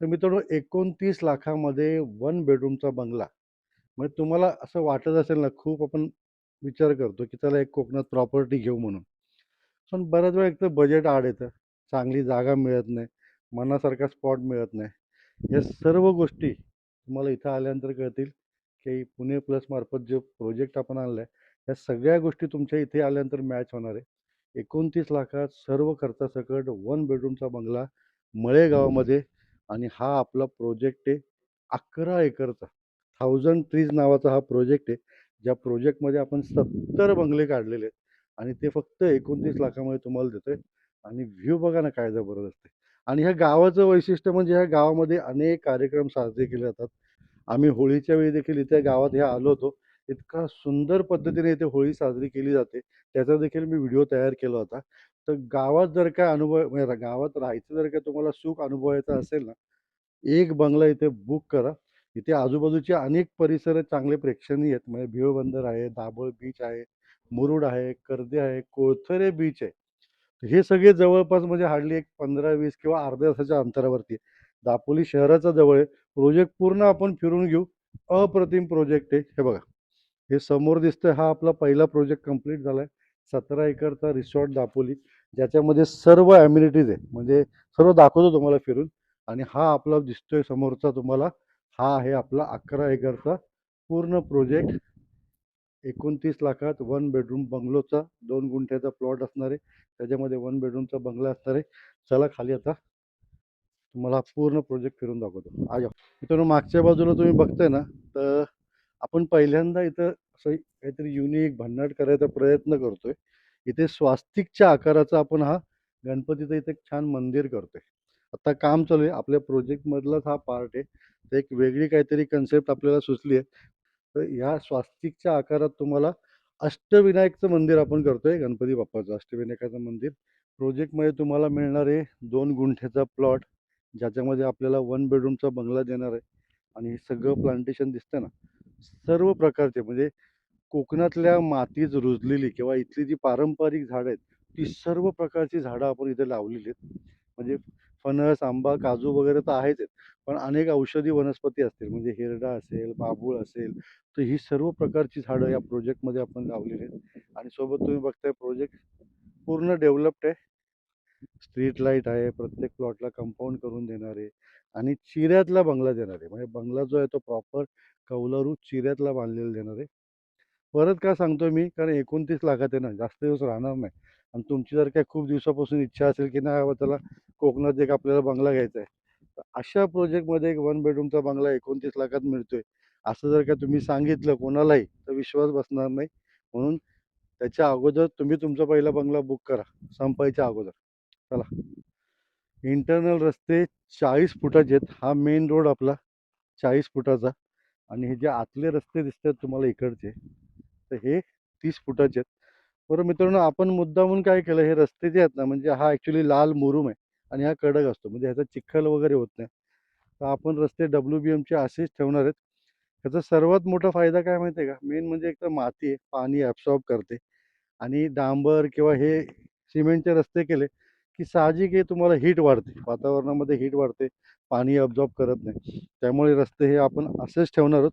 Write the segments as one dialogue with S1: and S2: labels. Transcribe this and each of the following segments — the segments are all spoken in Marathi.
S1: तर मित्रांनो एकोणतीस लाखामध्ये वन बेडरूमचा बंगला. म्हणजे तुम्हाला असं वाटत असेल ना खूप आपण विचार करतो की त्याला एक कोकणात प्रॉपर्टी घेऊ म्हणून. पण बऱ्याच वेळा एक तर बजेट आड येतं. चांगली जागा मिळत नाही. मनासारखा स्पॉट मिळत नाही. या सर्व गोष्टी तुम्हाला इथं आल्यानंतर कळतील की पुणे प्लस मार्फत जो प्रोजेक्ट आपण आणला आहे या सगळ्या गोष्टी तुमच्या इथे आल्यानंतर मॅच होणार आहे. एकोणतीस लाखात सर्व खर्चासकट वन बेडरूमचा बंगला मळे गावामध्ये आणि हा आपला प्रोजेक्ट आहे अकरा एकरचा. थाउजंड ट्रीज नावाचा हा प्रोजेक्ट आहे ज्या प्रोजेक्टमध्ये आपण सत्तर बंगले काढलेले आहेत आणि ते फक्त एकोणतीस लाखामध्ये तुम्हाला देतोय आणि व्ह्यू बघा ना काय जबरदस्त आहे. आणि ह्या गावाचं वैशिष्ट्य म्हणजे ह्या गावामध्ये अनेक कार्यक्रम साजरे केले जातात. आम्ही होळीच्या वेळी देखील इथे गावात ह्या आलो होतो. इतका सुंदर पद्धतीने इथे होळी साजरी केली जाते. त्याचा देखील मी व्हिडिओ तयार केला होता. तर गावात जर काय अनुभव म्हणजे गावात राहायचं जर काय तुम्हाला सुख अनुभवायचं असेल ना एक बंगला इथे बुक करा. इथे आजूबाजूचे अनेक परिसर चांगले प्रेक्षणीय आहेत. म्हणजे भिव बंदर आहे दाभोळ बीच आहे मुरुड आहे कर्दे आहे कोळथरे बीच आहे. हे सगळे जवळपास म्हणजे हार्डली एक पंधरा वीस किंवा अर्ध्या तासाच्या अंतरावरती आहे. दापोली शहराचा जवळ आहे. प्रोजेक्ट पूर्ण आपण फिरून घेऊ. अप्रतिम प्रोजेक्ट आहे. हे बघा. हे समोर दिसतं हा आपला पहिला प्रोजेक्ट कंप्लीट आहे सतरा एकरचा रिसॉर्ट दापोली ज्याच्यामध्ये सर्व ॲम्युनिटीज आहे म्हणजे सर्व दाखवतो तुम्हाला फिरून. आणि हा आपला दिसतोय समोरचा तुम्हाला. हा आहे आपला अकरा एकरचा पूर्ण प्रोजेक्ट. एकोणतीस लाखात वन बेडरूम बंगलोचा दोन गुंठ्याचा प्लॉट असणार आहे. त्याच्यामध्ये वन बेडरूमचा बंगला असणार आहे. चला खाली आता तुम्हाला पूर्ण प्रोजेक्ट फिरून दाखवतो. आज मित्रांनो मागच्या बाजूला तुम्ही बघताय ना तर आपण पहिल्यांदा इथं असं काहीतरी युनिक भन्नाट करायचा प्रयत्न करतोय. इथे स्वास्तिकच्या आकाराचा आपण हा गणपतीचं इथे एक छान मंदिर करतोय. आता काम चालू आहे. आपल्या प्रोजेक्टमधलाच हा पार्ट आहे. तर एक वेगळी काहीतरी कन्सेप्ट आपल्याला सुचली आहे. तर ह्या स्वास्तिकच्या आकारात तुम्हाला अष्टविनायकचं मंदिर आपण करतोय. गणपती बाप्पाचं अष्टविनायकाचं मंदिर. प्रोजेक्टमध्ये तुम्हाला मिळणार आहे दोन गुंठ्याचा प्लॉट ज्याच्यामध्ये आपल्याला वन बेडरूमचा बंगला देणार आहे. आणि हे सगळं प्लांटेशन दिसतं ना? सर्व प्रकारचे म्हणजे कोकणातल्या मातीच रुजलेली किंवा इथली जी पारंपरिक झाडं आहेत ती सर्व प्रकारची झाडं आपण इथे लावलेली आहेत. म्हणजे फणस आंबा काजू वगैरे तर आहेच आहेत पण अनेक औषधी वनस्पती असतील म्हणजे हिरडा असेल बाबूळ असेल तर ही सर्व प्रकारची झाडं या प्रोजेक्टमध्ये आपण लावलेली आहेत. आणि सोबत तुम्ही बघताय प्रोजेक्ट पूर्ण डेव्हलप्ड आहे. स्ट्रीट लाइट आहे प्रत्येक प्लॉटला कंपाऊंड करून देणार आहे आणि चिऱ्यातला बंगला देणार. आहे म्हणजे बंगला जो आहे तो प्रॉपर कौलारू चिऱ्यातला बांधलेला देणार. आहे परत का सांगतोय मी? कारण एकोणतीस लाखात आहे ना जास्त दिवस राहणार नाही. आणि तुमची जर काय खूप दिवसापासून इच्छा असेल की नाही बाबा त्याला कोकणात एक आपल्याला बंगला घ्यायचा आहे. तर अशा प्रोजेक्टमध्ये एक वन बेडरूमचा बंगला एकोणतीस लाखात मिळतोय. असं जर का तुम्ही सांगितलं कोणालाही तर विश्वास बसणार नाही. म्हणून त्याच्या अगोदर तुम्ही तुमचा पहिला बंगला बुक करा. संपायच्या अगोदर. चला. इंटरनल रस्ते चाळीस फुटाचे आहेत. हा मेन रोड आपला चाळीस फुटाचा. आणि हे जे आतले रस्ते दिसतात तुम्हाला इकडचे तर हे तीस फुटाचे आहेत. बरं मित्रांनो आपण मुद्दामून काय केलं? हे रस्ते जे आहेत ना म्हणजे हा ॲक्च्युली लाल मुरुम आहे आणि हा कडक असतो. म्हणजे ह्याचा चिखल वगैरे होत नाही. तर आपण रस्ते डब्ल्यू बी एमचे असेच ठेवणार आहेत. ह्याचा सर्वात मोठा फायदा काय माहिती आहे का? मेन म्हणजे एक तर माती आहे पाणी ॲब्सॉर्ब करते. आणि डांबर किंवा हे सिमेंटचे रस्ते केले की साहजिक आहे तुम्हाला हीट वाढते. वातावरणामध्ये हीट वाढते. पाणी अब्झॉर्ब करत नाही. त्यामुळे रस्ते हे आपण असेच ठेवणार आहोत.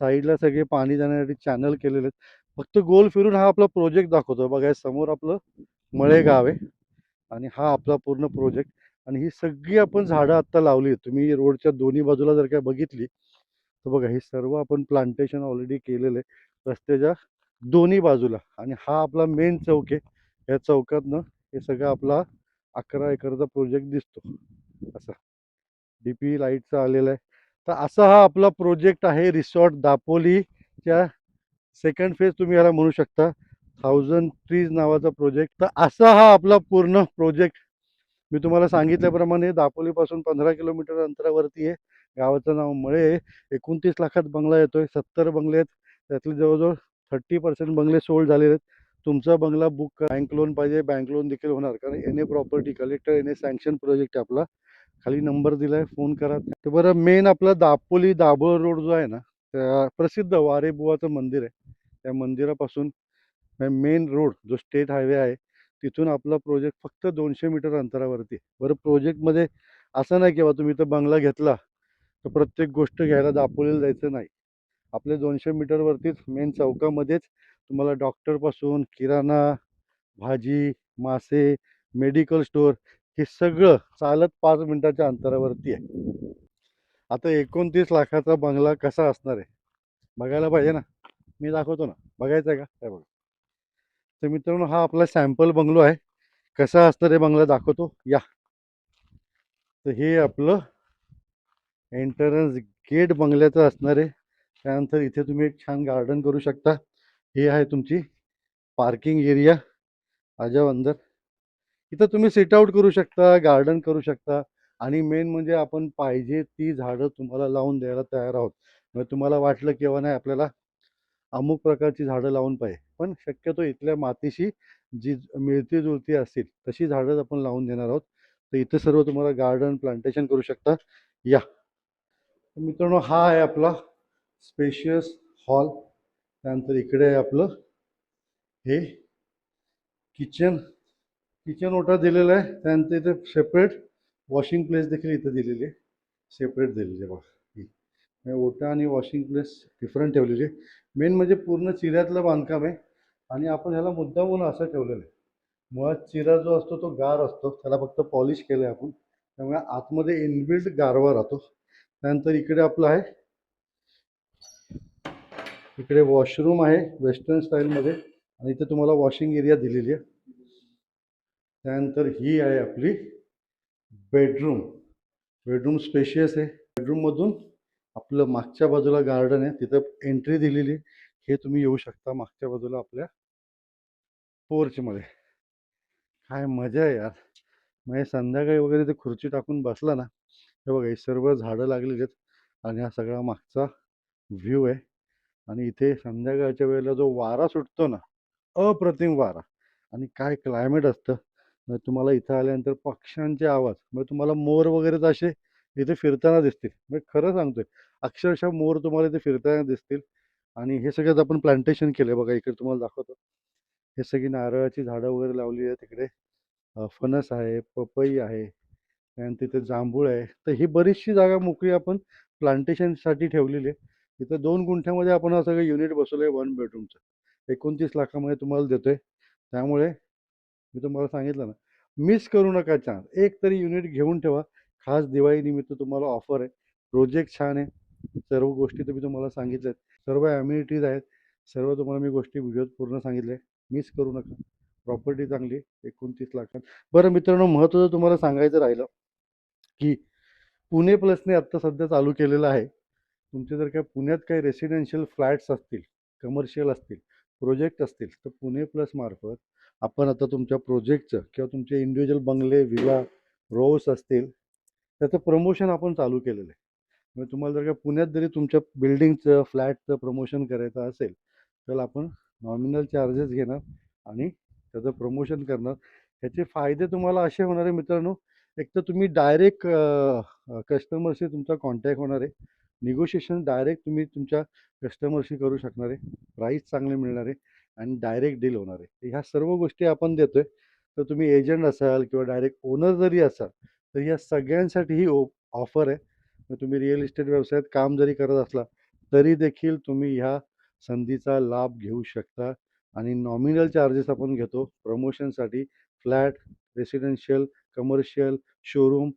S1: साईडला सगळे पाणी जाण्यासाठी चॅनल केलेले आहेत. फक्त गोल फिरून हा आपला प्रोजेक्ट दाखवतो बघा समोर आपलं मळेगाव आहे. आणि हा आपला पूर्ण प्रोजेक्ट आणि ही सगळी आपण झाडं आत्ता लावली आहेत. तुम्ही रोडच्या दोन्ही बाजूला जर काय बघितली तर बघा हे सर्व आपण प्लांटेशन ऑलरेडी केलेलं आहे. रस्त्याच्या दोन्ही बाजूला. आणि हा आपला मेन चौक आहे. या चौकातनं हे सगळं आपला अकरा एकरचा प्रोजेक्ट दिसतो. असा. डी पी लाईटचा आलेला आहे. तर असा हा आपला प्रोजेक्ट आहे रिसॉर्ट दापोलीच्या सेकंड फेज तुम्ही याला म्हणू शकता. थाउजंड ट्रीज नावाचा प्रोजेक्ट. तर असा हा आपला पूर्ण प्रोजेक्ट मी तुम्हाला सांगितल्याप्रमाणे दापोलीपासून पंधरा किलोमीटर अंतरावरती आहे. गावाचं नाव मळे आहे. एकोणतीस लाखात बंगला येतोय. सत्तर बंगले आहेत. त्यातले जवळजवळ थर्टी पर्सेंट बंगले सोल्ड झालेले आहेत. तुमचा बंगला बुक करा. बँक लोन पाहिजे बँक लोन देखील होणार. कारण N A property collector N A sanction project आपला. खाली नंबर दिला आहे फोन करा. तर बरं मेन आपला दापोली दाभोळ रोड जो आहे ना त्या प्रसिद्ध वारेबुवाचं मंदिर आहे. त्या मंदिरापासून मेन रोड जो स्टेट हायवे आहे तिथून आपला प्रोजेक्ट फक्त दोनशे मीटर अंतरावरती बरं प्रोजेक्टमध्ये असं नाही किंवा तुम्ही तर बंगला घेतला तर प्रत्येक गोष्ट घ्यायला दापोलीला जायचं नाही. आपले दोनशे मीटरवरतीच मेन चौकामध्येच तुम्हाला डॉक्टरपासून किराणा भाजी मासे मेडिकल स्टोअर हे सगळं चालत पाच मिनिटाच्या अंतरावरती आहे. आता एकोणतीस लाखाचा बंगला कसा असणार आहे? बघायला पाहिजे ना. मी दाखवतो ना. बघायचं आहे का? काय बघा. तर मित्रांनो हा आपला सॅम्पल बंगलो आहे. कसा असणार आहे बंगला दाखवतो. या. तर हे आपलं एंट्रन्स गेट बंगल्याचं असणार आहे. त्यानंतर इथे तुम्ही एक छान गार्डन करू शकता. हे आहे तुमची पार्किंग एरिया आजाव अंदर इथं तुम्ही सिट आउट करू शकता गार्डन करू शकता. आणि मेन म्हणजे आपण पाहिजे ती झाडं तुम्हाला लावून द्यायला तयार आहोत. म्हणजे तुम्हाला वाटलं किंवा नाही आपल्याला अमुक प्रकारची झाडं लावून पाहिजे. पण शक्यतो इथल्या मातीशी जी मिळती जुळती असतील तशी झाडं आपण लावून देणार आहोत. तर इथे सर्व तुम्हाला गार्डन प्लांटेशन करू शकता. या. मित्रांनो हा आहे आपला स्पेशियस हॉल त्यानंतर इकडे आहे आपलं हे किचन किचन ओटा दिलेला आहे. त्यानंतर इथे सेपरेट वॉशिंग प्लेस देखील इथं दिलेली आहे. सेपरेट दिलेली आहे बघा. ही. ओटा आणि वॉशिंग प्लेस डिफरंट ठेवलेली आहे. मेन म्हणजे पूर्ण चिऱ्यातलं बांधकाम आहे. आणि आपण ह्याला मुद्दामून असं ठेवलेलं आहे. मुळात चिरा जो असतो तो गार असतो. त्याला फक्त पॉलिश केलं आहे आपण. त्यामुळे आतमध्ये इनबिल्ट गारवा राहतो. त्यानंतर इकडे आपलं आहे इकडे वॉशरूम आहे वेस्टर्न स्टाईलमध्ये आणि इथे तुम्हाला वॉशिंग एरिया दिलेली आहे. त्यानंतर ही आहे आपली बेडरूम बेडरूम स्पेशियस आहे. बेडरूममधून आपलं मागच्या बाजूला गार्डन आहे. तिथं एंट्री दिलेली आहे. हे तुम्ही येऊ शकता मागच्या बाजूला आपल्या पोर्चमध्ये काय मजा आहे यार. म्हणजे संध्याकाळी वगैरे ते खुर्ची टाकून बसला ना हे बघा हे सर्व झाडं लागलेली आहेत. आणि हा सगळा मागचा व्ह्यू आहे. आणि इथे संध्याकाळच्या वेळेला जो वारा सुटतो ना अप्रतिम वारा. आणि काय क्लायमेट असतं? मग तुम्हाला इथं आल्यानंतर पक्ष्यांचे आवाज मग तुम्हाला मोर वगैरे असे इथे फिरताना दिसतील. म्हणजे खरं सांगतोय अक्षरशः मोर तुम्हाला इथे फिरताना दिसतील. आणि हे सगळ्यात आपण प्लांटेशन केलं बघा इकडे तुम्हाला दाखवतो. हे सगळी नारळाची झाडं वगैरे लावली आहे तिकडे फणस आहे पपई आहे आणि तिथे जांभूळ आहे. तर ही बरीचशी जागा मोकळी आपण प्लांटेशनसाठी ठेवलेली आहे. इथं दोन गुंठ्यामध्ये आपण हा सगळं युनिट बसवलं आहे वन बेडरूमचं एकोणतीस लाखामध्ये तुम्हाला देतो आहे त्यामुळे मी तुम्हाला सांगितलं ना मिस करू नका चान्स एक तरी युनिट घेऊन ठेवा. खास दिवाळीनिमित्त तुम्हाला ऑफर आहे. प्रोजेक्ट छान आहे. सर्व गोष्टी तुम्ही तुम्हाला सांगितल्यात सर्व ॲम्युनिटीज आहेत. सर्व तुम्हाला मी गोष्टी व्हिडिओत पूर्ण सांगितले मिस करू नका. प्रॉपर्टी चांगली एकोणतीस लाखात. बरं मित्रांनो महत्त्वाचं तुम्हाला सांगायचं राहिलं की पुणे प्लसने आत्ता सध्या चालू केलेलं आहे. तुमचे जर काय पुण्यात काही रेसिडेन्शियल फ्लॅट्स असतील कमर्शियल असतील प्रोजेक्ट असतील तर पुणे प्लस मार्फत आपण आता तुमच्या प्रोजेक्टचं किंवा तुमचे इंडिव्हिज्युअल बंगले विला रोज असतील त्याचं प्रमोशन आपण चालू केलेलं आहे. म्हणजे तुम्हाला जर का पुण्यात जरी तुमच्या बिल्डिंगचं फ्लॅटचं प्रमोशन करायचं असेल तर आपण नॉमिनल चार्जेस घेणार आणि त्याचं प्रमोशन करणार. ह्याचे फायदे तुम्हाला असे होणार आहे मित्रांनो एक तर तुम्ही डायरेक्ट कस्टमरशी तुमचा कॉन्टॅक्ट होणार आहे. निगोशिएशन डायरेक्ट तुम्ही तुमच्या कस्टमरशी करू शकणार आहे. प्राईस चांगले मिळणार आहे आणि डायरेक्ट डील होणार आहे. ह्या सर्व गोष्टी आपण देतोय. तर तुम्ही एजंट असाल किंवा डायरेक्ट ओनर जरी असाल तर या सगळ्यांसाठी ही ऑफर आहे. मग तुम्ही रिअल इस्टेट व्यवसायात काम जरी करत असला तरी देखील तुम्ही ह्या संधीचा लाभ घेऊ शकता आणि नॉमिनल चार्जेस आपण घेतो. प्रमोशनसाठी फ्लॅट रेसिडेन्शियल कमर्शियल शोरूम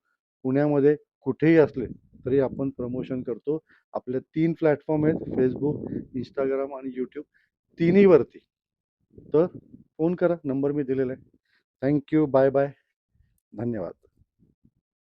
S1: पुण्यामध्ये कुठेही असले तरी आपण प्रमोशन करतो. आपल्या तीन प्लॅटफॉर्म आहेत फेसबुक इंस्टाग्राम आणि यूट्यूब तिन्हीवरती. तर फोन करा. नंबर मी दिलेला आहे. थँक्यू बाय बाय धन्यवाद.